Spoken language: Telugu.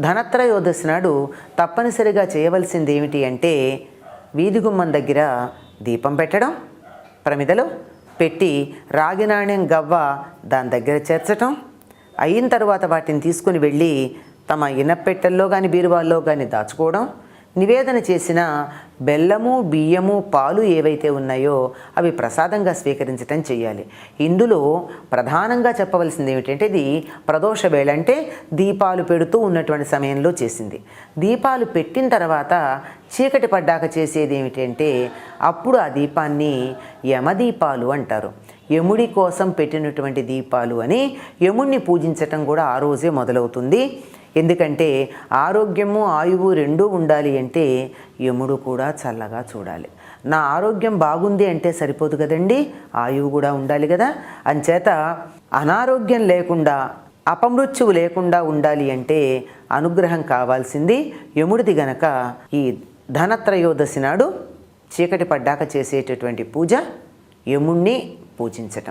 ధనత్రయోదశి నాడు తప్పనిసరిగా చేయవలసింది ఏమిటి అంటే వీధి గుమ్మం దగ్గర దీపం పెట్టడం ప్రమిదలో పెట్టి రాగి నాణ్యం గవ్వ దాని దగ్గర చేర్చటం అయిన తర్వాత వాటిని తీసుకుని వెళ్ళి తమ ఇనపెట్టెల్లో కానీ బీరువాల్లో కానీ దాచుకోవడం నివేదన చేసిన బెల్లము బియ్యము పాలు ఏవైతే ఉన్నాయో అవి ప్రసాదంగా స్వీకరించటం చేయాలి. ఇందులో ప్రధానంగా చెప్పవలసింది ఏమిటంటే ఇది ప్రదోష వేళ అంటే దీపాలు పెడుతూ ఉన్నటువంటి సమయంలో చేసింది. దీపాలు పెట్టిన తర్వాత చీకటి పడ్డాక చేసేది ఏమిటంటే అప్పుడు ఆ దీపాన్ని యమదీపాలు అంటారు. యముడి కోసం పెట్టినటువంటి దీపాలు అని యముడిని పూజించటం కూడా ఆ రోజే మొదలవుతుంది. ఎందుకంటే ఆరోగ్యము ఆయువు రెండూ ఉండాలి అంటే యముడు కూడా చల్లగా చూడాలి. నా ఆరోగ్యం బాగుంది అంటే సరిపోదు కదండి? ఆయువు కూడా ఉండాలి కదా? అంచేత అనారోగ్యం లేకుండా అపమృత్యువు లేకుండా ఉండాలి అంటే అనుగ్రహం కావాల్సింది యముడిది గనక ఈ ధనత్రయోదశి నాడు చీకటి పడ్డాక చేసేటటువంటి పూజ యముణ్ణి పూజించటం.